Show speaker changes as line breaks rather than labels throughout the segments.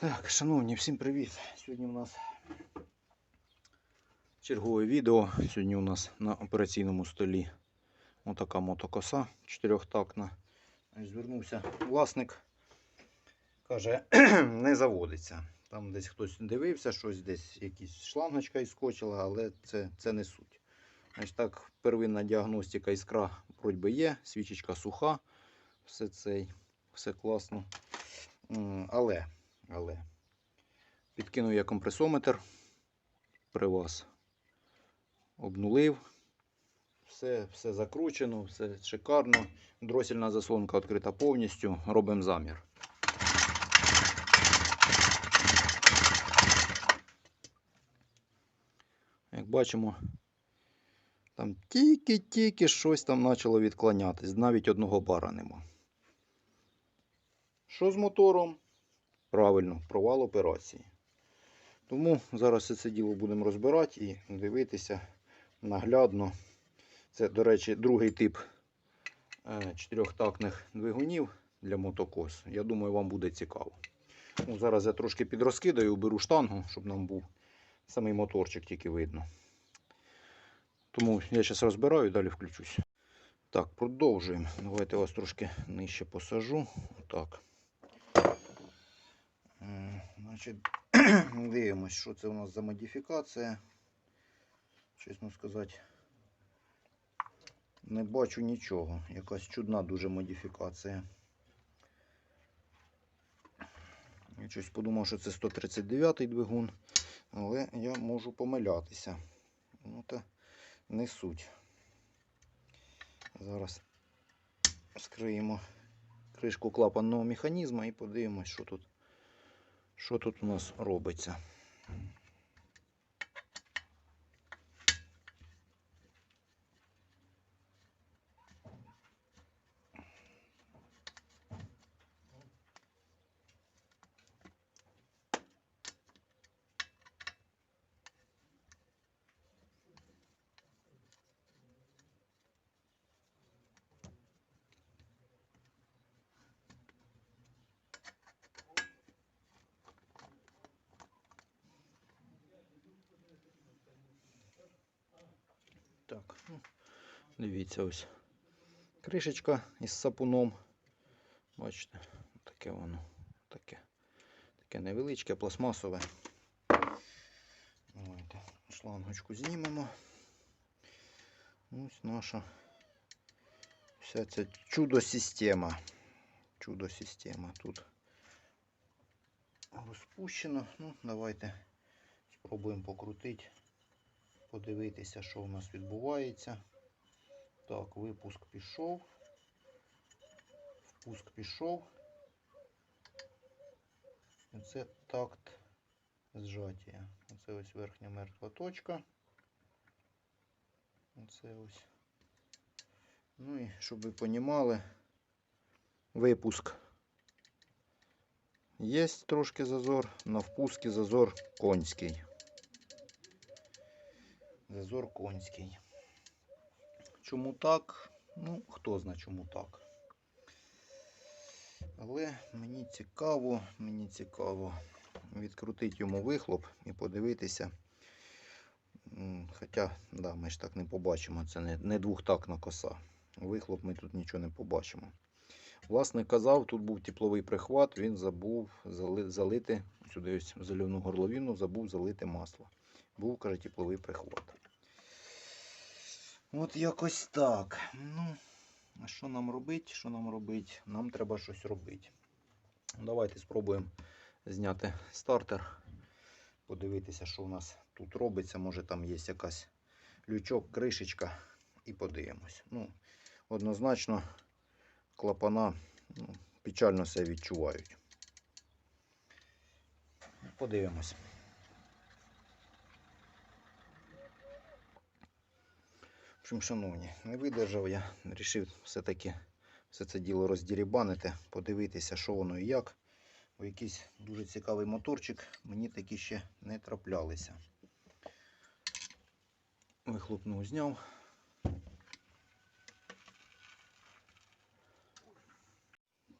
Так, шановні, всім привіт! Сьогодні у нас чергове відео. Сьогодні у нас на операційному столі отака мотокоса чотирьохтактна. Ось Звернувся власник, каже, не заводиться. Там десь хтось дивився, щось десь якась шлангочка іскочила, але це, це не суть. Значить, так, первинна діагностика іскра вроді є, свічечка суха, все цей, все класно. Але але підкинув я компресометр при вас. Обнулив. Все, все закручено, все шикарно. Дросільна заслонка відкрита повністю. Робимо замір. Як бачимо, там тільки-тільки щось там почало відклонятись. Навіть одного бара нема. Що з мотором? Правильно, провал операції. Тому зараз це діло будемо розбирати і дивитися наглядно. Це, до речі, другий тип е, чотирьохтактних двигунів для мотокос. Я думаю, вам буде цікаво. Ну, зараз я трошки підрозкидаю, беру штангу, щоб нам був самий моторчик тільки видно. Тому я зараз розбираю і далі включусь. Так, продовжуємо. Давайте я вас трошки нижче посажу. Так. Значить, дивимось, що це у нас за модифікація. Чесно сказати, не бачу нічого. Якась чудна дуже модифікація. Я щось подумав, що це 139-й двигун, але я можу помилятися. Ну та не суть. Зараз скриємо кришку клапанного механізму і подивимось, що тут що тут у нас робиться. Так, ну, дивіться ось. Кришечка із сапуном. Бачите, таке воно. Таке, таке невеличке, пластмасове. Давайте шлангочку знімемо. Ось наша вся ця чудо-система. Чудо-система. Тут розпущено. Ну, давайте спробуємо покрутити подивитися, що у нас відбувається. Так, випуск пішов. Впуск пішов. І це такт зжаття. Оце ось верхня мертва точка. Оце ось. Ну і щоб ви понімали, випуск. Є трошки зазор, на впускі зазор конський. Зазор конський. Чому так? Ну, хто знає, чому так. Але мені цікаво, мені цікаво відкрутити йому вихлоп і подивитися. Хоча, да, ми ж так не побачимо, це не, не двохтактна коса. Вихлоп ми тут нічого не побачимо. Власник казав, тут був тепловий прихват, він забув залити сюди ось заливну горловину, забув залити масло. Був, каже, тепловий прихват. От якось так. Ну, а що нам робити? Що нам робити? Нам треба щось робити. Давайте спробуємо зняти стартер, подивитися, що у нас тут робиться. Може там є якась лючок, кришечка, і подивимось. Ну, однозначно, клапана ну, печально себе відчувають. Подивимось. Общем, шановні, не видержав я, вирішив все-таки все це діло роздірібанити, подивитися, що воно і як. Бо якийсь дуже цікавий моторчик, мені такі ще не траплялися. Вихлопну зняв.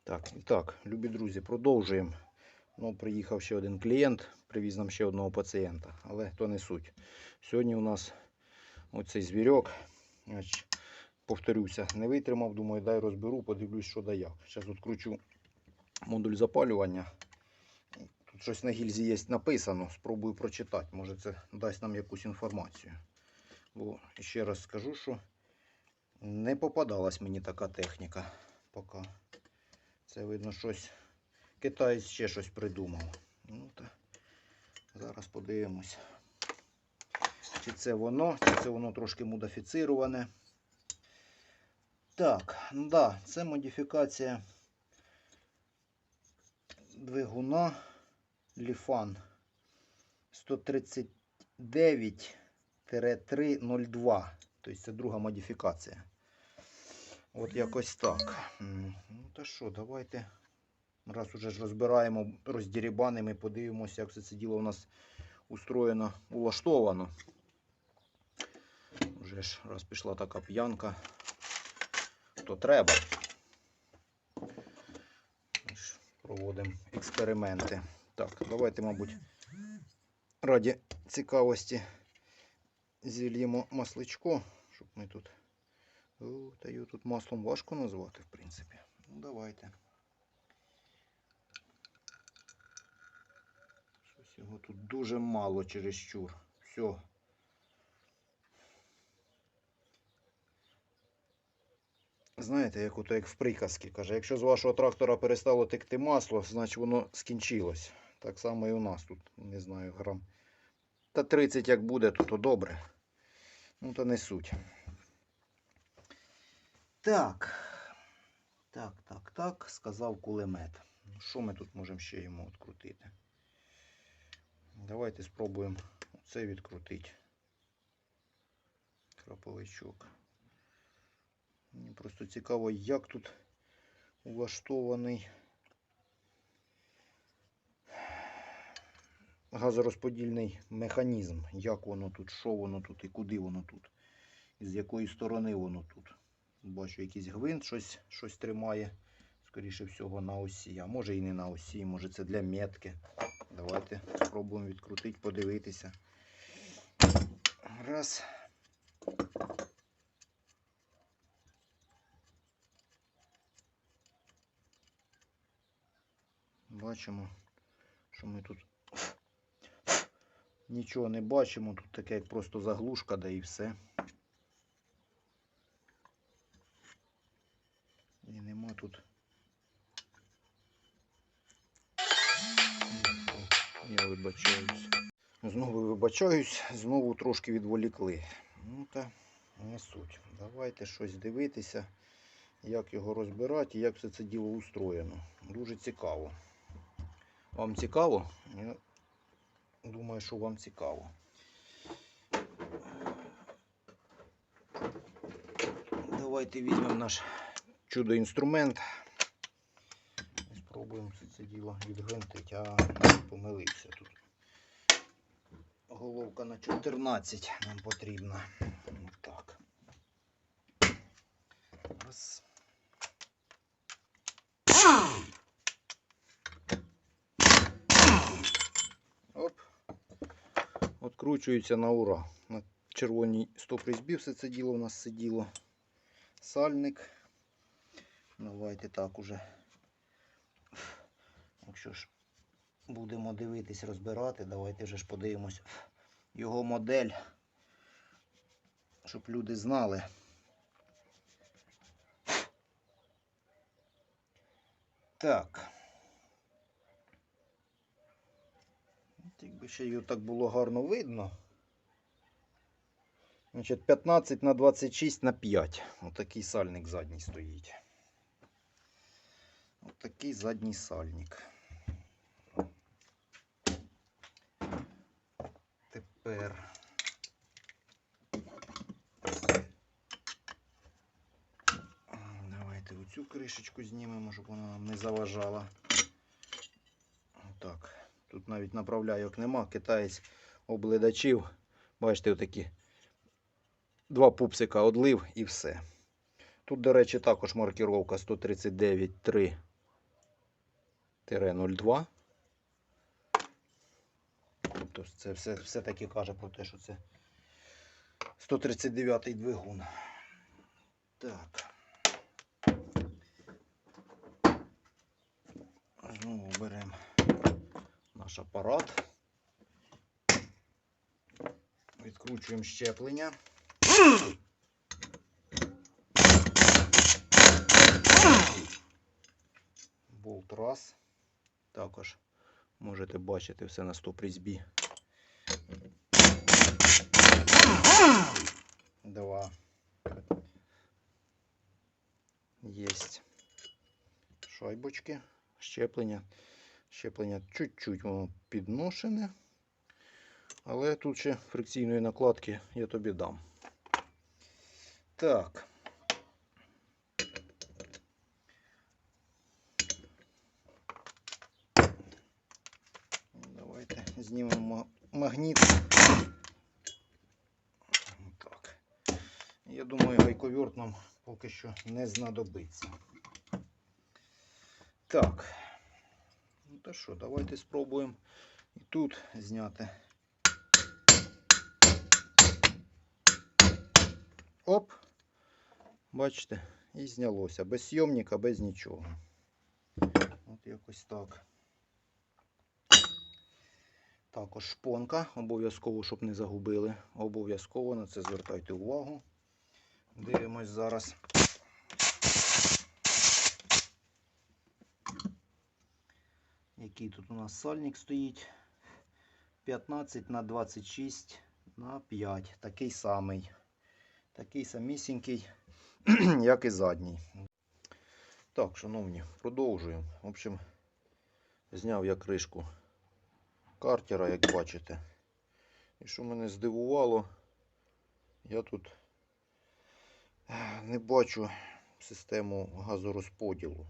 Так, і так, любі друзі, продовжуємо Ну, приїхав ще один клієнт, привіз нам ще одного пацієнта, але то не суть. Сьогодні у нас оцей звірок. Повторюся, не витримав, думаю, дай розберу, подивлюсь, що да як. Зараз відкручу модуль запалювання. Тут щось на гільзі є написано, спробую прочитати. Може це дасть нам якусь інформацію. Бо ще раз скажу, що не попадалась мені така техніка поки. Це видно щось. Китаєць ще щось придумав. Ну, та зараз подивимось. Чи це воно, чи це воно трошки модифіціроване. Так, да, це модифікація двигуна Ліфан 139-302. Тобто це друга модифікація. От якось так. Ну та що, давайте. Раз уже ж розбираємо, роздірібанимо і подивимося, як все це діло у нас устроєно, улаштовано. Вже раз пішла така п'янка, то треба. Проводимо експерименти. Так, давайте, мабуть, раді цікавості зільємо масличко, щоб ми тут. О, та його тут маслом важко назвати, в принципі. Ну, давайте. Щось його тут дуже мало чересчур. Все. Знаєте, як ото як в приказці каже, якщо з вашого трактора перестало текти масло, значить воно скінчилось. Так само і у нас тут, не знаю, грам. Та 30 як буде, то, то добре. Ну, то не суть. Так. Так, так, так, сказав кулемет. Що ми тут можемо ще йому відкрутити? Давайте спробуємо це відкрутити. Краповичок. Мені просто цікаво, як тут влаштований газорозподільний механізм. Як воно тут, що воно тут і куди воно тут. І з якої сторони воно тут. Бачу, якийсь гвинт щось, щось тримає. Скоріше всього на осі. А може і не на осі, може це для метки. Давайте спробуємо відкрутити, подивитися. Раз. Бачимо, що ми тут нічого не бачимо. Тут таке як просто заглушка, да і все. І нема тут. Я вибачаюсь. Знову вибачаюсь, знову трошки відволікли. Ну та не суть. Давайте щось дивитися, як його розбирати і як все це діло устроєно. Дуже цікаво. Вам цікаво? Я думаю, що вам цікаво. Давайте візьмемо наш чудо-інструмент. Спробуємо це діло відгвинтити, а помилився тут. Головка на 14 нам потрібна. Так. Раз. Оп. Откручується на ура. На червоній стоп-різьбі все це діло у нас сиділо. Сальник. Давайте так уже. Якщо ж будемо дивитись, розбирати, давайте вже ж подивимось його модель, щоб люди знали. Так. Якби ще його так було гарно видно. Значить, 15 на 26 на 5. Отакий сальник задній стоїть. Отакий задній сальник. Тепер. Давайте оцю кришечку знімемо, щоб вона нам не заважала. Так. Тут навіть направляйок нема. Китаєць обледачів. Бачите, отакі два пупсика одлив і все. Тут, до речі, також маркіровка 139.3-02. Тобто це все, все-таки каже про те, що це 139-й двигун. Так. Знову беремо наш апарат. Відкручуємо щеплення. Болт раз. Також можете бачити все на стоп різьбі. Два. Єсть шайбочки, щеплення. Щеплення чуть-чуть воно підношене. Але тут ще фрикційної накладки я тобі дам. Так. Давайте знімемо магніт. Так. Я думаю, гайковерт нам поки що не знадобиться. Так. То що, давайте спробуємо і тут зняти. Оп. Бачите, і знялося. Без сйомника, без нічого. От якось так. Також шпонка. Обов'язково, щоб не загубили. Обов'язково на це звертайте увагу. Дивимось зараз. Який тут у нас сальник стоїть? 15 на 26 на 5. Такий самий. Такий самісінький, як і задній. Так, шановні, продовжуємо. В общем, зняв я кришку картера, як бачите. І що мене здивувало, я тут е, не бачу систему газорозподілу.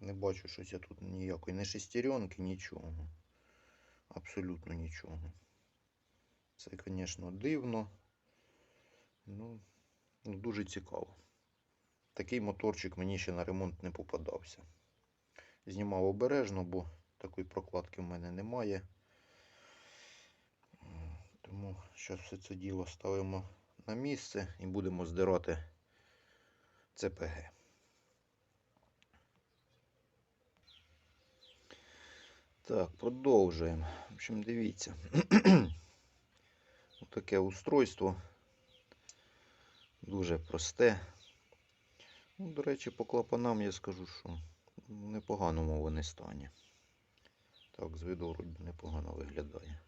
Не бачу щось я тут ніякої не шестеренки, нічого. Абсолютно нічого. Це, звісно, дивно. Ну, ну, дуже цікаво. Такий моторчик мені ще на ремонт не попадався. Знімав обережно, бо такої прокладки в мене немає. Тому зараз все це діло ставимо на місце і будемо здирати ЦПГ. Так, продовжуємо. В общем, дивіться. Таке устройство. Дуже просте. Ну, до речі, по клапанам я скажу, що в непоганому вони стані. Так, з виду вроді непогано виглядає.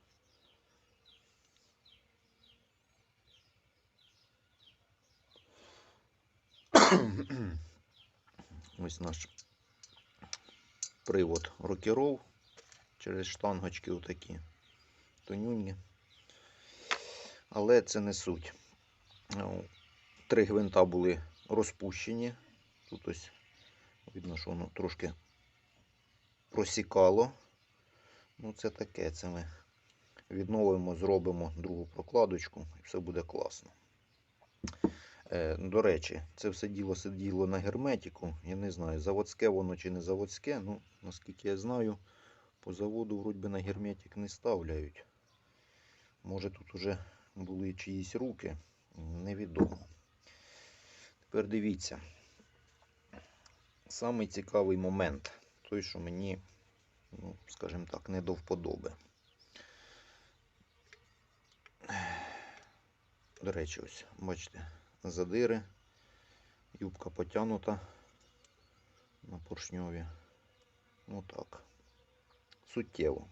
Ось наш привод рокеров через штангочки отакі. Тонюнні. Але це не суть. Три гвинта були розпущені. Тут ось видно, що воно трошки просікало. Ну, це таке. Це ми відновимо, зробимо другу прокладочку і все буде класно. Е, до речі, це все діло сиділо на герметику. Я не знаю, заводське воно чи не заводське. Ну, наскільки я знаю, по заводу вроді би на герметик не ставляють. Може тут уже були чиїсь руки, невідомо. Тепер дивіться. Самий цікавий момент, той, що мені, ну, скажімо так, не до вподоби. До речі, ось, бачите, задири, юбка потягнута на поршньові. Ну так. Суттєво.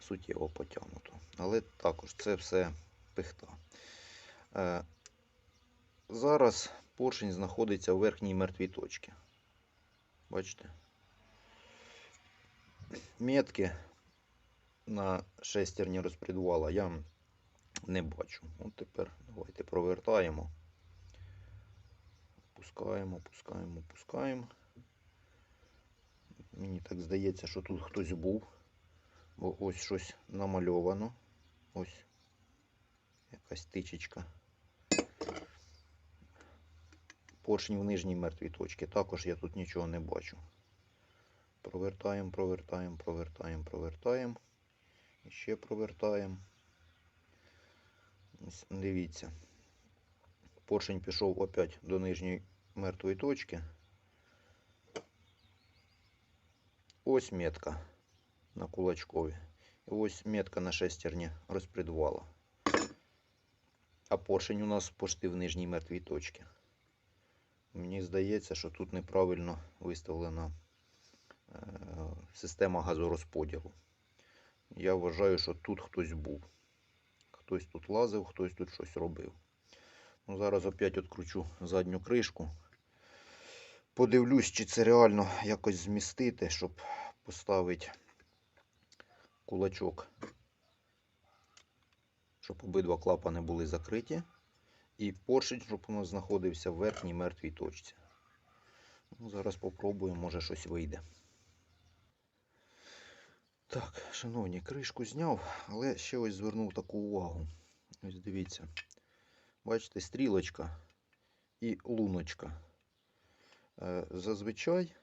Суттєво потягнуто. Але також це все пихта. Е, зараз поршень знаходиться в верхній мертвій точці. Бачите? Метки на шестерні розпредвала я не бачу. От тепер давайте провертаємо. Пускаємо, пускаємо, пускаємо. Мені так здається, що тут хтось був. Бо ось щось намальовано. Ось якась тичечка. Поршень в нижній мертвій точці. Також я тут нічого не бачу. Провертаємо, провертаємо, провертаємо, провертаємо. І ще провертаємо. Дивіться. Поршень пішов опять до нижньої мертвої точки. Ось метка на кулачкові. Ось метка на шестерні розпредвала. А поршень у нас пошти в нижній мертвій точці. Мені здається, що тут неправильно виставлена е, система газорозподілу. Я вважаю, що тут хтось був. Хтось тут лазив, хтось тут щось робив. Ну, зараз опять відкручу задню кришку. Подивлюсь, чи це реально якось змістити, щоб поставити кулачок, щоб обидва клапани були закриті. І поршень, щоб нас знаходився в верхній мертвій точці. Ну, зараз попробуємо, може щось вийде. Так, шановні, кришку зняв, але ще ось звернув таку увагу. Ось дивіться. Бачите, стрілочка і луночка. Е, Зазвичай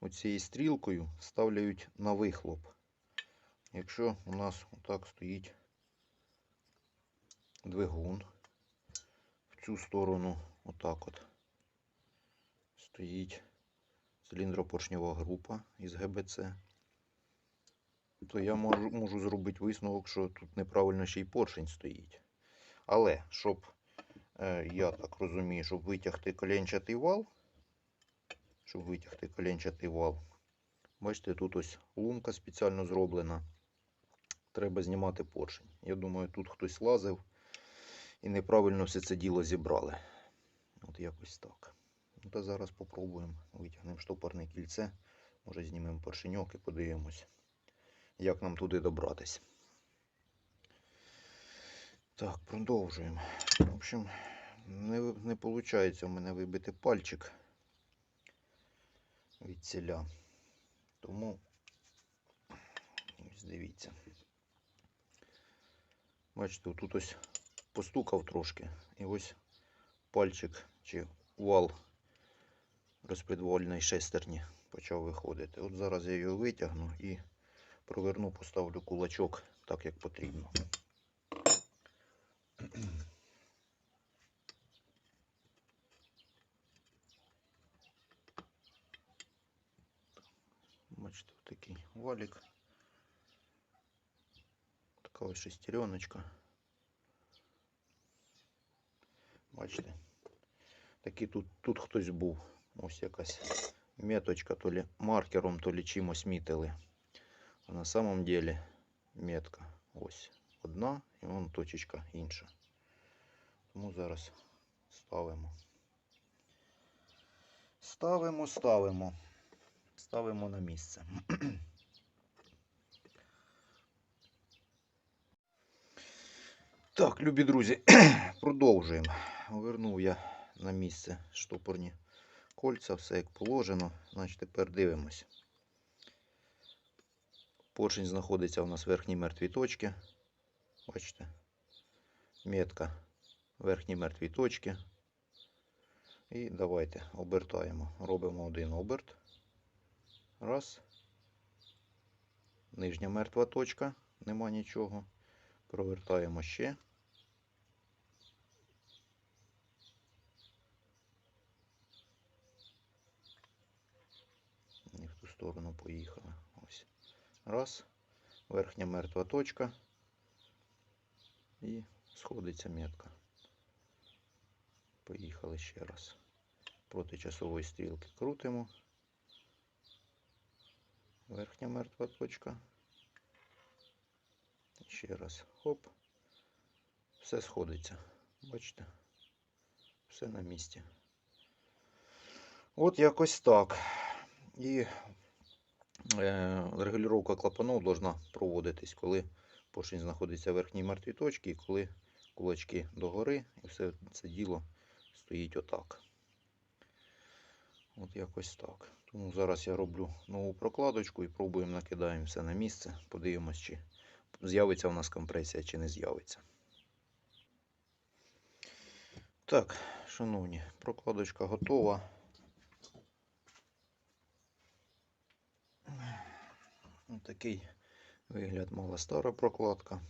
оцією стрілкою ставляють на вихлоп. Якщо у нас отак стоїть двигун, в цю сторону отак от стоїть циліндропоршнева група із ГБЦ, то я можу, можу зробити висновок, що тут неправильно ще й поршень стоїть. Але, щоб, е, я так розумію, щоб витягти коленчатий вал, щоб витягти коленчатий вал, бачите, тут ось лунка спеціально зроблена. Треба знімати поршень. Я думаю, тут хтось лазив і неправильно все це діло зібрали. От якось так. Ну, Та зараз попробуємо. Витягнемо штопорне кільце. Може знімемо поршеньок і подивимось, як нам туди добратись. Так, продовжуємо. В общем, не, не виходить у мене вибити пальчик від ціля. Тому ось дивіться. Бачите, тут ось постукав трошки. І ось пальчик чи вал розпредвольної шестерні почав виходити. От зараз я його витягну і проверну, поставлю кулачок так, як потрібно. Бачите, такий валік. Така ось шестереночка. Бачите? Такий тут, тут хтось був. Ось якась меточка, то ли маркером, то ли чимось мітили. А на самом деле метка ось одна і вон точечка інша. Тому зараз ставимо. Ставимо, ставимо. Ставимо на місце. Так, любі друзі, продовжуємо. Вернув я на місце штопорні кольця, все як положено. Значить, тепер дивимось. Поршень знаходиться у нас в верхній мертвій точці. Бачите? Метка верхній мертвій точці. І давайте обертаємо. Робимо один оберт. Раз. Нижня мертва точка. Нема нічого. Провертаємо ще. Не в ту сторону поїхали. Ось. Раз. Верхня мертва точка. І сходиться метка. Поїхали ще раз. Проти часової стрілки крутимо. Верхня мертва точка. Ще раз. Хоп. Все сходиться. Бачите? Все на місці. От якось так. І е, регулювання клапанов должна проводитись, коли поршень знаходиться в верхній мертвій точці, і коли кулачки догори, і все це діло стоїть отак. От якось так. Тому зараз я роблю нову прокладочку і пробуємо накидаємо все на місце. Подивимось, чи з'явиться у нас компресія, чи не з'явиться. Так, шановні, прокладочка готова. Ось такий вигляд мала стара прокладка.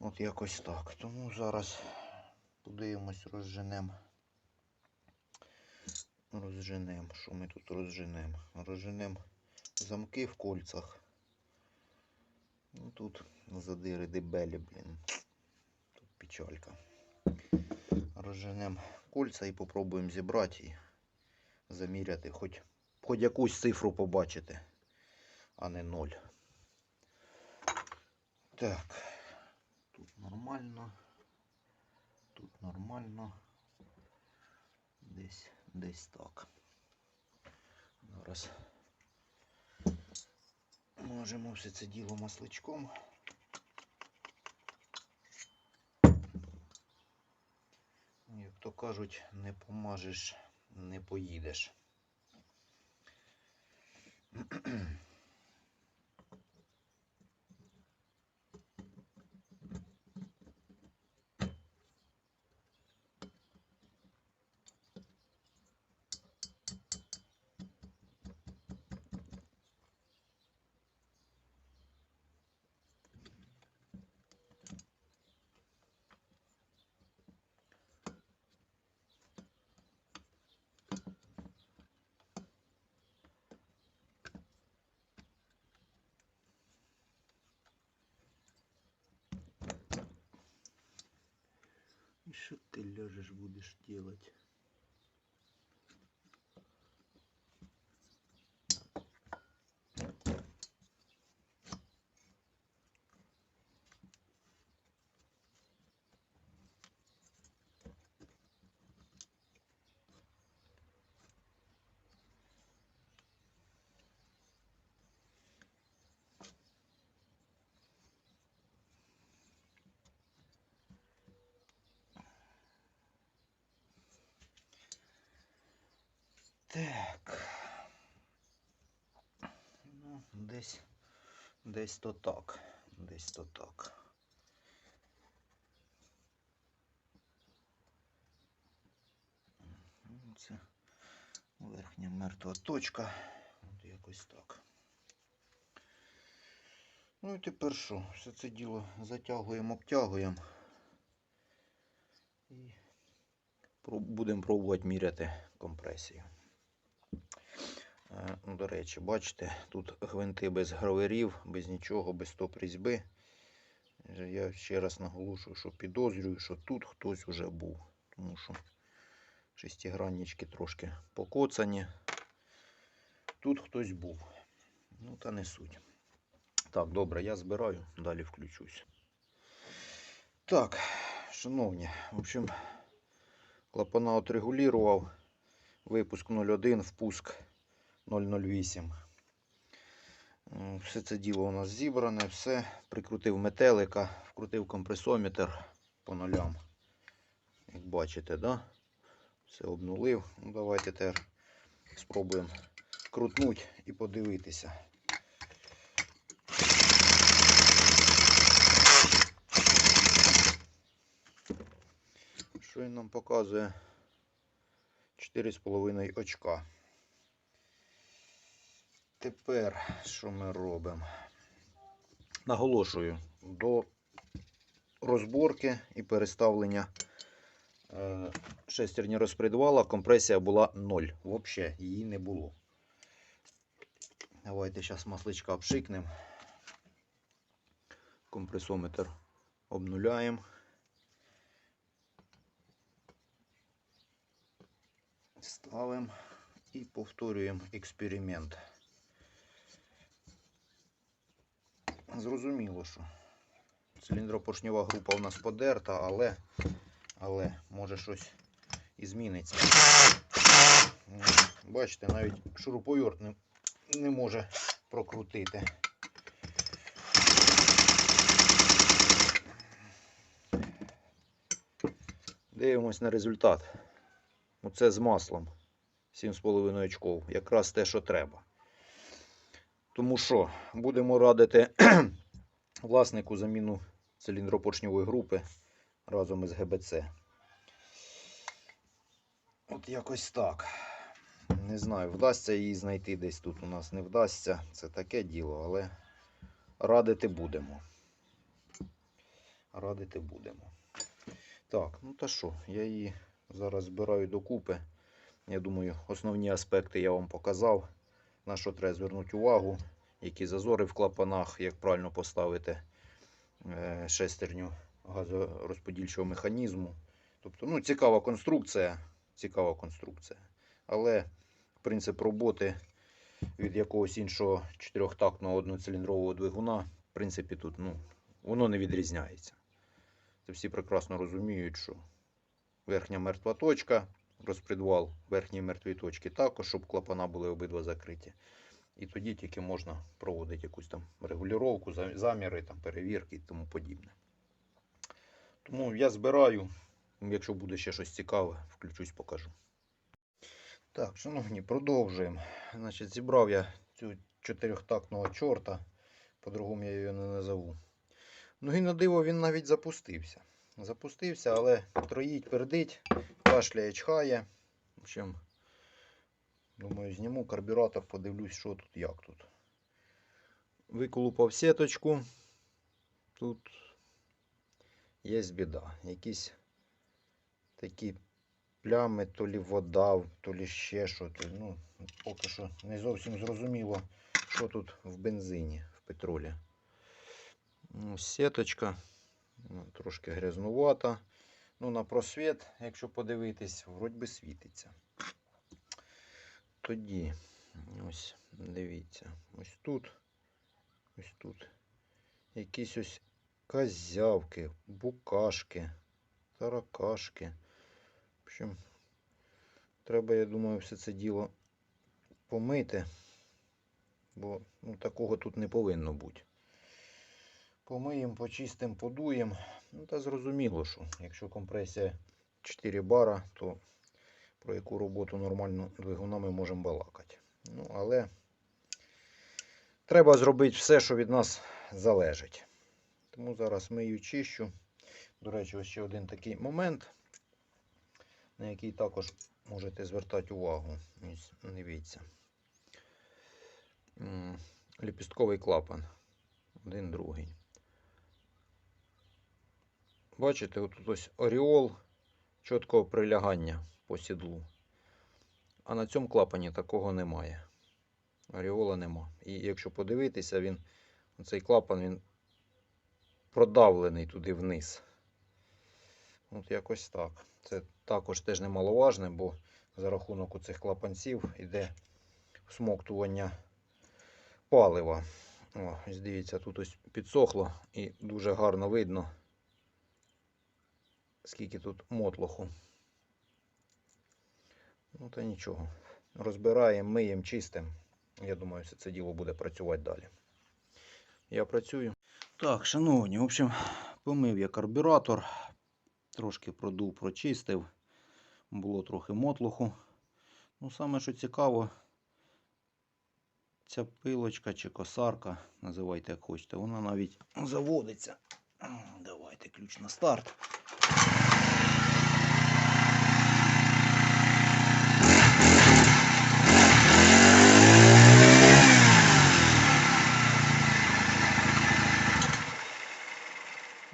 От якось так. Тому зараз подивимось, розженемо. Розженемо. Що ми тут розженемо? Розженемо замки в кольцах. Ну тут задири дебелі, блін. Тут печалька. Розженемо кольця і попробуємо зібрати і заміряти, хоч, хоч якусь цифру побачити, а не ноль. Так. Тут нормально. Тут нормально. Десь, десь так. Зараз можемо все це діло масличком. Як то кажуть, не помажеш, не поїдеш. Что ты лежишь будешь делать? Так. Ну, десь, десь то так. Десь то так. Ну, Це верхня мертва точка. От якось так. Ну і тепер що? Все це діло затягуємо, обтягуємо. І Будемо пробувати міряти компресію. Е, ну, До речі, бачите, тут гвинти без граверів, без нічого, без стоп різьби. Е, Я ще раз наголошую, що підозрюю, що тут хтось уже був. Тому що шестиграннички трошки покоцані. Тут хтось був. Ну, та не суть. Так, добре, я збираю, далі включусь. Так, шановні, в общем, Клапана отрегулював. Випуск 01, впуск 008. Все це діло у нас зібране, все. Прикрутив метелика, вкрутив компресометр по нулям. Як бачите, да? все обнулив. Ну, давайте тепер спробуємо крутнути і подивитися. Що він нам показує? 4,5 очка. Тепер що ми робимо? Наголошую, до розборки і переставлення е, шестерні розпредвала компресія була 0. Взагалі її не було. Давайте зараз масличка обшикнемо. Компресометр обнуляємо. Ставимо і повторюємо експеримент. Зрозуміло, що циліндропоршньова група у нас подерта, але, але може щось і зміниться. Бачите, навіть шуруповерт не, не може прокрутити. Дивимось на результат. Оце з маслом. 7,5 очков. Якраз те, що треба. Тому що будемо радити власнику заміну циліндропоршньової групи разом із ГБЦ. От якось так. Не знаю, вдасться її знайти десь тут у нас не вдасться. Це таке діло, але радити будемо. Радити будемо. Так, ну та що, я її зараз збираю докупи. Я думаю, основні аспекти я вам показав. На що треба звернути увагу, які зазори в клапанах, як правильно поставити е, шестерню газорозподільчого механізму. Тобто, ну, цікава конструкція, цікава конструкція. Але принцип роботи від якогось іншого чотирьохтактного одноциліндрового двигуна, в принципі, тут ну, воно не відрізняється. Це всі прекрасно розуміють, що верхня мертва точка, розпредвал верхньої мертвої точки також, щоб клапана були обидва закриті. І тоді тільки можна проводити якусь там регулювання, заміри, там, перевірки і тому подібне. Тому я збираю. Якщо буде ще щось цікаве, включусь, покажу. Так, шановні, продовжуємо. Значить, зібрав я цю чотирьохтактного чорта, по-другому я його не назову. Ну і на диво він навіть запустився. Запустився, але троїть, пердить, кашляє, чхає. В общем, думаю, зніму карбюратор, подивлюсь, що тут, як тут. Виколупав сіточку. Тут є біда. Якісь такі плями, то лі вода, то лі ще що. то, Ну, поки що не зовсім зрозуміло, що тут в бензині, в петролі. Ну, сіточка трошки грязнувата. Ну, на просвіт, якщо подивитись, вроді би світиться. Тоді, ось, дивіться, ось тут, ось тут. Якісь ось козявки, букашки, таракашки. В общем, треба, я думаю, все це діло помити, бо ну, такого тут не повинно бути. Помиємо, почистимо, подуємо. Ну, та зрозуміло, що якщо компресія 4 бара, то про яку роботу нормально двигуна ми можемо балакати. Ну, але треба зробити все, що від нас залежить. Тому зараз мию чищу. До речі, ось ще один такий момент, на який також можете звертати увагу. Дивіться. Ліпістковий клапан. Один другий. Бачите, отут ось оріол чіткого прилягання по сідлу. А на цьому клапані такого немає. Оріола нема. І якщо подивитися, він, цей клапан він продавлений туди вниз. От якось так. Це також теж немаловажне, бо за рахунок у цих клапанців йде всмоктування палива. О, ось дивіться, тут ось підсохло і дуже гарно видно, скільки тут мотлоху. Ну та нічого. Розбираємо, миємо, чистимо. Я думаю, все це діло буде працювати далі. Я працюю. Так, шановні, в общем, помив я карбюратор, трошки продув, прочистив. Було трохи мотлоху. Ну, саме що цікаво, ця пилочка чи косарка, називайте як хочете, вона навіть заводиться. Давайте ключ на старт.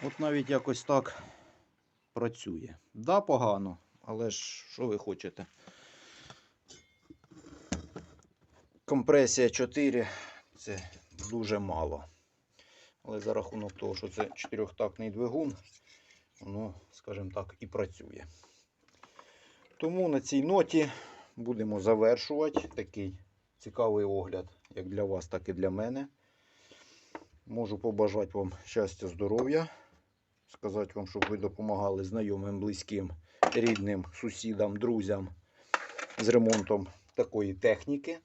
От навіть якось так працює. Да, погано, але ж що ви хочете? Компресія 4 це дуже мало. Але за рахунок того, що це чотирьохтактний двигун, воно, скажімо так, і працює. Тому на цій ноті будемо завершувати такий цікавий огляд, як для вас, так і для мене. Можу побажати вам щастя, здоров'я. Сказати вам, щоб ви допомагали знайомим, близьким, рідним, сусідам, друзям з ремонтом такої техніки.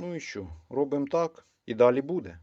Ну і що? Робимо так і далі буде.